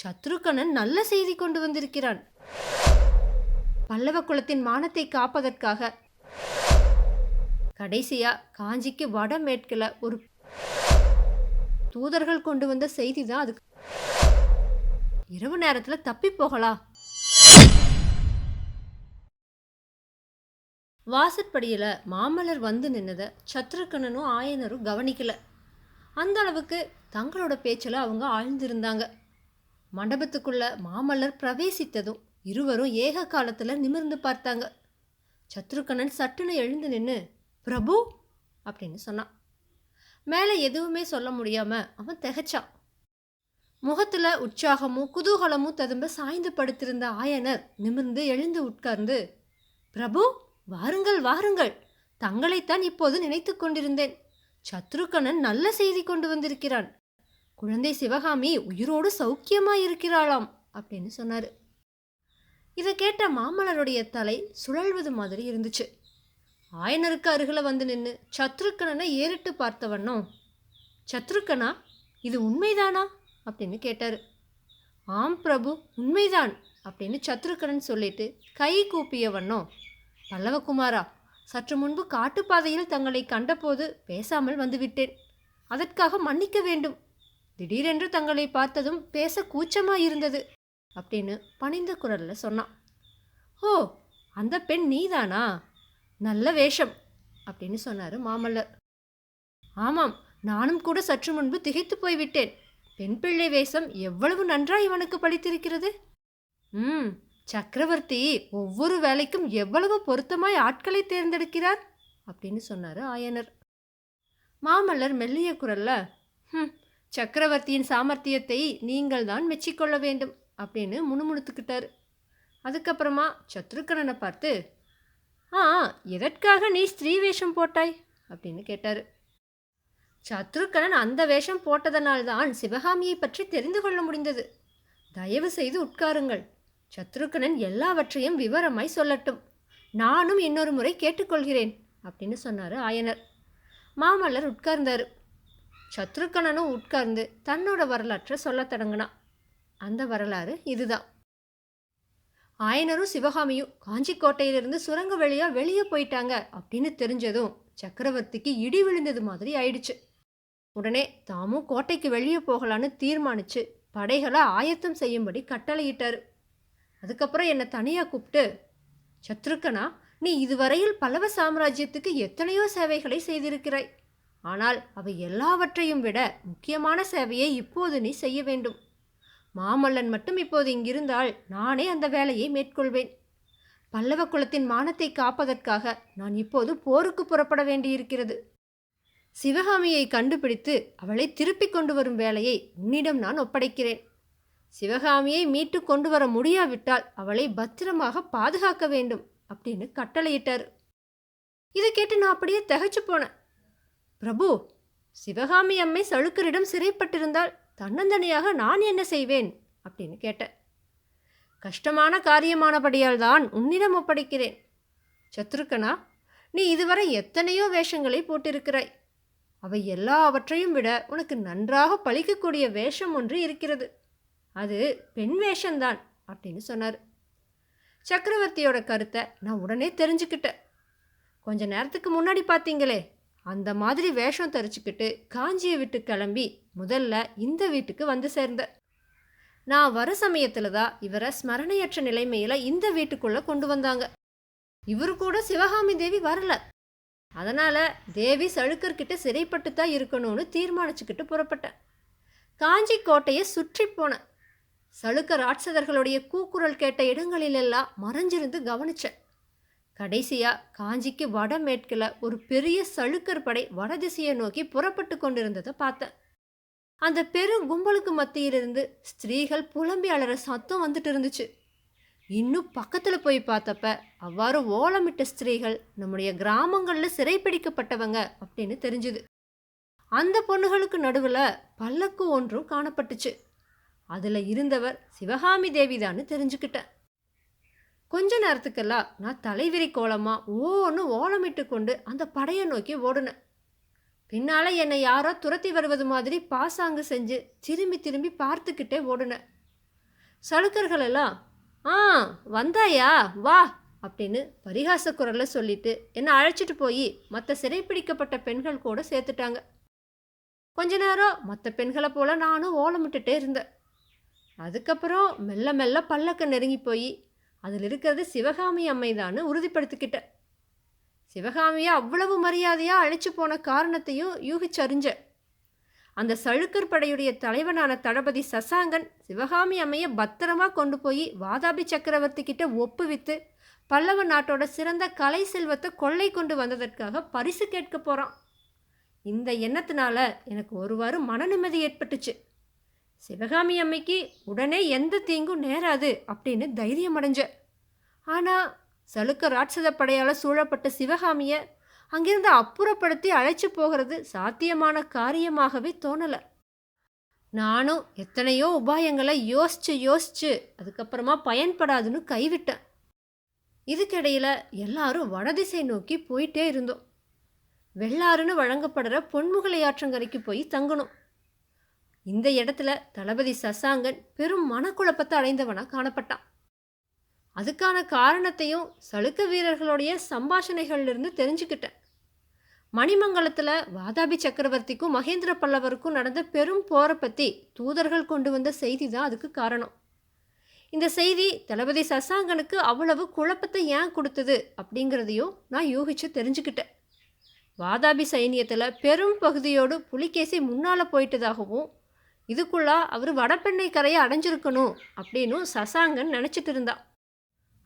சத்ருகணன் நல்ல செய்தி கொண்டு வந்திருக்கிறான். பல்லவ குலத்தின் மானத்தை காப்பதற்காக கடைசியா காஞ்சிக்கு வடமேற்கில் ஒரு தூதர்கள் கொண்டு வந்த செய்தி தான் அதுக்கு இரவு நேரத்தில் தப்பி போகலாம் வாசற்படியில் மாமல்லர் வந்து நின்னதை சத்ருக்கணனும் ஆயனரும் கவனிக்கல. அந்த அளவுக்கு தங்களோட பேச்சில் அவங்க ஆழ்ந்திருந்தாங்க. மண்டபத்துக்குள்ள மாமல்லர் பிரவேசித்ததும் இருவரும் ஏக காலத்தில் நிமிர்ந்து பார்த்தாங்க. சத்ருகனன் சட்டுன்னு எழுந்து நின்று பிரபு! அப்படின்னு சொன்னான். மேலே எதுவுமே சொல்ல முடியாம அவன் திகைச்சான். முகத்துல உற்சாகமும் குதூகலமும் ததும்ப சாய்ந்து படுத்திருந்த ஆயனர் நிமிர்ந்து எழுந்து உட்கார்ந்து பிரபு வாருங்கள் வாருங்கள். தங்களைத்தான் இப்போது நினைத்து கொண்டிருந்தேன். சத்ருக்கணன் நல்ல செய்தி கொண்டு வந்திருக்கிறான். குழந்தை சிவகாமி உயிரோடு சௌக்கியமா இருக்கிறாளாம் அப்படின்னு சொன்னார். இதை கேட்ட மாமலருடைய தலை சுழல்வது மாதிரி இருந்துச்சு. ஆயனருக்கு அருகில் வந்து நின்று சத்ருக்கணனை ஏறிட்டு பார்த்தவண்ணம் சத்ருக்கனா இது உண்மைதானா? அப்படின்னு கேட்டார். ஆம் பிரபு உண்மைதான் அப்படின்னு சத்ருக்கணன் சொல்லிட்டு கை கூப்பிய வண்ணம் பல்லவகுமாரா சற்று முன்பு காட்டுப்பாதையில் தங்களை கண்டபோது பேசாமல் வந்துவிட்டேன் அதற்காக மன்னிக்க வேண்டும். திடீரென்று தங்களை பார்த்ததும் பேச கூச்சமாயிருந்தது அப்படின்னு பணிந்த குரல்ல சொன்னான். ஓ அந்த பெண் நீதானா? நல்ல வேஷம் அப்படின்னு சொன்னார் மாமல்லர். ஆமாம் நானும் கூட சற்று முன்பு திகைத்து போய்விட்டேன். பெண் பிள்ளை வேஷம் எவ்வளவு நன்றாய் இவனுக்கு படித்திருக்கிறது? ம் சக்கரவர்த்தி ஒவ்வொரு வேலைக்கும் எவ்வளவு பொருத்தமாய் ஆட்களை தேர்ந்தெடுக்கிறார்? அப்படின்னு சொன்னார் ஆயனர். மாமல்லர் மெல்லிய குரல்ல ம் சக்கரவர்த்தியின் சாமர்த்தியத்தை நீங்கள் தான் மெச்சிக்கொள்ள வேண்டும் அப்படின்னு முணுமுணுத்துக்கிட்டார். அதுக்கப்புறமா சத்ருக்கனனை பார்த்து ஆ எதற்காக நீ ஸ்திரீ வேஷம் போட்டாய்? அப்படின்னு கேட்டார். சத்ருக்கனன் அந்த வேஷம் போட்டதனால்தான் சிவகாமியை பற்றி தெரிந்து கொள்ள முடிந்தது. தயவு செய்து உட்காருங்கள். சத்ருக்கனன் எல்லாவற்றையும் விவரமாய் சொல்லட்டும். நானும் இன்னொரு முறை கேட்டுக்கொள்கிறேன் அப்படின்னு சொன்னார் ஆயனர். மாமல்லர் உட்கார்ந்தார். சத்ருக்கணனும் உட்கார்ந்து தன்னோட வரலாற்றை சொல்லத் தொடங்கினான் அந்த வரலாறு இதுதான். ஆயனரும் சிவகாமியும் காஞ்சிக்கோட்டையிலிருந்து சுரங்க வழியாக வெளியே போயிட்டாங்க அப்படின்னு தெரிஞ்சதும் சக்கரவர்த்திக்கு இடி விழுந்தது மாதிரி ஆயிடுச்சு. உடனே தாமும் கோட்டைக்கு வெளியே போகலான்னு தீர்மானிச்சு படைகளை ஆயத்தம் செய்யும்படி கட்டளையிட்டார். அதுக்கப்புறம் என்னை தனியாக கூப்பிட்டு சத்ருக்கனா நீ இதுவரையில் பல்லவ சாம்ராஜ்யத்துக்கு எத்தனையோ சேவைகளை செய்திருக்கிறாய். ஆனால் அவை எல்லாவற்றையும் விட முக்கியமான சேவையை இப்போது நீ செய்ய வேண்டும். மாமல்லன் மட்டும் இப்போது இங்கிருந்தால் நானே அந்த வேலையை மேற்கொள்வேன். பல்லவ குலத்தின் மானத்தை காப்பதற்காக நான் இப்போது போருக்கு புறப்பட வேண்டியிருக்கிறது. சிவகாமியை கண்டுபிடித்து அவளை திருப்பிக் கொண்டு வரும் வேலையை உன்னிடம் நான் ஒப்படைக்கிறேன். சிவகாமியை மீட்டு கொண்டு வர முடியாவிட்டால் அவளை பத்திரமாக பாதுகாக்க வேண்டும் அப்படின்னு கட்டளையிட்டார். இதை கேட்டு நான் அப்படியே திகைச்சு போனேன். பிரபு சிவகாமி அம்மை சளுக்கரிடம் சிறைப்பட்டிருந்தால் தன்னந்தனியாக நான் என்ன செய்வேன்? அப்படின்னு கேட்டேன் கஷ்டமான காரியமானபடியால் தான் உன்னிடம் ஒப்படைக்கிறேன். சத்ருக்கனா நீ இதுவரை எத்தனையோ வேஷங்களை போட்டிருக்கிறாய். அவை எல்லாவற்றையும் விட உனக்கு நன்றாக பழிக்கக்கூடிய வேஷம் ஒன்று இருக்கிறது. அது பெண் வேஷம்தான் அப்படின்னு சொன்னார். சக்கரவர்த்தியோட கருத்தை நான் உடனே தெரிஞ்சுக்கிட்டேன். கொஞ்ச நேரத்துக்கு முன்னாடி பார்த்தீங்களே அந்த மாதிரி வேஷம் தரிச்சுக்கிட்டு காஞ்சியை விட்டு கிளம்பி முதல்ல இந்த வீட்டுக்கு வந்து சேர்ந்த. நான் வர சமயத்தில் தான் இவரை ஸ்மரணையற்ற நிலைமையில் இந்த வீட்டுக்குள்ளே கொண்டு வந்தாங்க. இவரு கூட சிவகாமி தேவி வரல. அதனால் தேவி சழுக்கர்கிட்ட சிறைப்பட்டு தான் இருக்கணும்னு தீர்மானிச்சுக்கிட்டு புறப்பட்டேன். காஞ்சி கோட்டையை சுற்றி போனேன். சழுக்கர் ராட்சதர்களுடைய கூக்குரல் கேட்ட இடங்களிலெல்லாம் மறைஞ்சிருந்து கவனித்தேன் கடைசியாக காஞ்சிக்கு வடமேற்கில் ஒரு பெரிய சளுக்கர் படை வடதிசையை நோக்கி புறப்பட்டு கொண்டிருந்ததை பார்த்தேன். அந்த பெரும் கும்பலுக்கு மத்தியிலிருந்து ஸ்திரீகள் புலம்பி அலற சத்தம் வந்துட்டு இருந்துச்சு. இன்னும் பக்கத்தில் போய் பார்த்தப்ப அவ்வாறு ஓலமிட்ட ஸ்திரீகள் நம்முடைய கிராமங்களில் சிறைப்பிடிக்கப்பட்டவங்க அப்படின்னு தெரிஞ்சுது. அந்த பொண்ணுகளுக்கு நடுவில் பல்லக்கு ஒன்றும் காணப்பட்டுச்சு. அதில் இருந்தவர் சிவகாமி தேவிதான்னு தெரிஞ்சுக்கிட்டேன். கொஞ்ச நேரத்துக்கெல்லாம் நான் தலைவிரி கோலமாக ஓன்னு ஓலமிட்டு கொண்டு அந்த படையை நோக்கி ஓடுனேன். பின்னால் என்னை யாரோ துரத்தி வருவது மாதிரி பாசாங்கு செஞ்சு திரும்பி திரும்பி பார்த்துக்கிட்டே ஓடுனேன். சலுக்கர்கள் எல்லாம் ஆ வந்தாயா? வா! அப்படின்னு பரிகாச குரலில் சொல்லிட்டு என்னை அழைச்சிட்டு போய் மற்ற சிறைப்பிடிக்கப்பட்ட பெண்கள் கூட சேர்த்துட்டாங்க. கொஞ்ச நேரம் மற்ற பெண்களை போல நானும் ஓலமிட்டுட்டே இருந்தேன். அதுக்கப்புறம் மெல்ல மெல்ல பல்லக்க நெருங்கி போய் அதில் இருக்கிறது சிவகாமி அம்மைதான்னு உறுதிப்படுத்திக்கிட்டேன் சிவகாமியை அவ்வளவு மரியாதையாக அழைச்சி போன காரணத்தையும் யூகிச்சறிஞ்ச. அந்த சழுக்கர் படையுடைய தலைவனான தளபதி சசாங்கன் சிவகாமி அம்மையை பத்திரமா கொண்டு போய் வாதாபி சக்கரவர்த்தி கிட்ட ஒப்புவித்து பல்லவ நாட்டோட சிறந்த கலை செல்வத்தை கொள்ளை கொண்டு வந்ததற்காக பரிசு கேட்க போகிறான் இந்த எண்ணத்தினால எனக்கு ஒருவாறு மன நிம்மதி ஏற்பட்டுச்சு. சிவகாமி அம்மைக்கு உடனே எந்த தீங்கும் நேராது அப்படின்னு தைரியம் அடைஞ்சேன் ஆனால் சலுக்க ராட்சத படையால் சூழப்பட்ட சிவகாமியை அங்கிருந்து அப்புறப்படுத்தி அழைச்சி போகிறது சாத்தியமான காரியமாகவே தோணலை. நானும் எத்தனையோ உபாயங்களை யோசிச்சு யோசிச்சு அதுக்கப்புறமா பயன்படாதுன்னு கைவிட்டேன். இதுக்கிடையில் எல்லாரும் வடதிசை நோக்கி போயிட்டே இருந்தோம். வெள்ளாறுன்னு வழங்கப்படுற பொன்முகலை ஆற்றங்கரைக்கு போய் தங்கணும். இந்த இடத்துல தளபதி சசாங்கன் பெரும் மனக்குழப்பத்தை அடைந்தவனா காணப்பட்டான். அதுக்கான காரணத்தையும் சலுக்க வீரர்களுடைய சம்பாஷணைகள்லேருந்து தெரிஞ்சுக்கிட்டேன். மணிமங்கலத்தில் வாதாபி சக்கரவர்த்திக்கும் மகேந்திர பல்லவருக்கும் நடந்த பெரும் போரை பற்றி தூதர்கள் கொண்டு வந்த செய்தி தான் அதுக்கு காரணம். இந்த செய்தி தளபதி சசாங்கனுக்கு அவ்வளவு குழப்பத்தை ஏன் கொடுத்தது அப்படிங்கிறதையும் நான் யூகிச்சு தெரிஞ்சுக்கிட்டேன். வாதாபி சைனியத்தில் பெரும் பகுதியோடு புலிகேசி முன்னால் போயிட்டதாகவும் இதுக்குள்ளா அவர் வடபெண்ணை கரையை அடைஞ்சிருக்கணும் அப்படின்னும் சசாங்கன் நினச்சிட்டு இருந்தான்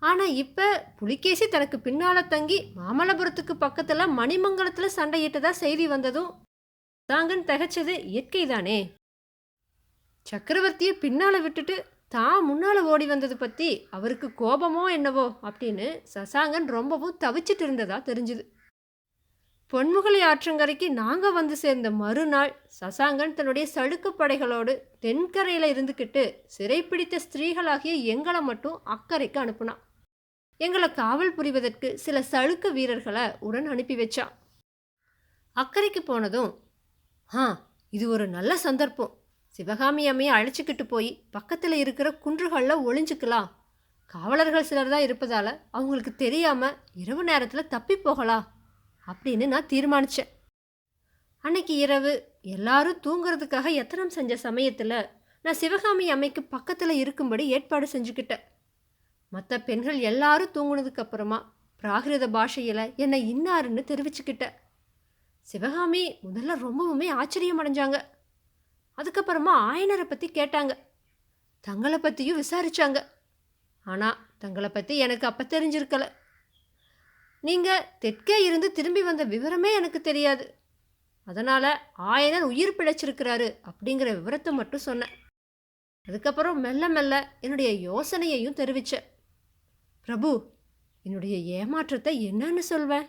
ஆனால் இப்போ புலிகேசி தனக்கு பின்னால் தங்கி மாமல்லபுரத்துக்கு பக்கத்தில் மணிமங்கலத்தில் சண்டையிட்டதா செய்தி வந்ததும் சசாங்கன் தகச்சது இயற்கை தானே சக்கரவர்த்தியை பின்னால் விட்டுட்டு தான் முன்னால் ஓடி வந்தது பற்றி அவருக்கு கோபமோ என்னவோ அப்படின்னு சசாங்கன் ரொம்பவும் தவிச்சிட்டு இருந்ததா தெரிஞ்சுது. பொன்முகலை ஆற்றங்கரைக்கு நாங்கள் வந்து சேர்ந்த மறுநாள் சசாங்கன் தன்னுடைய சடுக்கு படைகளோடு தென்கரையில் இருந்துக்கிட்டு சிறைப்பிடித்த ஸ்திரீகளாகிய எங்களை மட்டும் அக்கறைக்கு அனுப்புனான். எங்களை காவல் புரிவதற்கு சில சளுக்கு வீரர்களை உடன் அனுப்பி வச்சான். அக்கறைக்கு போனதும் ஆ இது ஒரு நல்ல சந்தர்ப்பம். சிவகாமி அம்மையை அழைச்சிக்கிட்டு போய் பக்கத்தில் இருக்கிற குன்றுகளில் ஒளிஞ்சுக்கலாம். காவலர்கள் சிலர் தான் இருப்பதால் அவங்களுக்கு தெரியாமல் இரவு நேரத்தில் தப்பி போகலாம். அப்படின்னு நான் தீர்மானித்தேன் அன்னைக்கு இரவு எல்லாரும் தூங்குறதுக்காக எத்தனம் செஞ்ச சமயத்தில் நான் சிவகாமி அம்மைக்கு பக்கத்தில் இருக்கும்படி ஏற்பாடு செஞ்சுக்கிட்டேன். மற்ற பெண்கள் எல்லாரும் தூங்குனதுக்கப்புறமா பிராகிருத பாஷையில் என்னை இன்னாருன்னு தெரிவிச்சுக்கிட்டேன். சிவகாமி முதல்ல ரொம்பவுமே ஆச்சரியம் அடைஞ்சாங்க. அதுக்கப்புறமா ஆயனரை பற்றி கேட்டாங்க. தங்களை பற்றியும் விசாரித்தாங்க ஆனால் தங்களை பற்றி எனக்கு அப்போ தெரிஞ்சிருக்கலை. நீங்கள் தெற்கே இருந்து திரும்பி வந்த விவரமே எனக்கு தெரியாது. அதனால் ஆயனர் உயிர் பிழைச்சிருக்கிறாரு அப்படிங்கிற விவரத்தை மட்டும் சொன்னேன். அதுக்கப்புறம் மெல்ல மெல்ல என்னுடைய யோசனையையும் தெரிவித்தேன் பிரபு என்னுடைய ஏமாற்றத்தை என்னன்னு சொல்வேன்.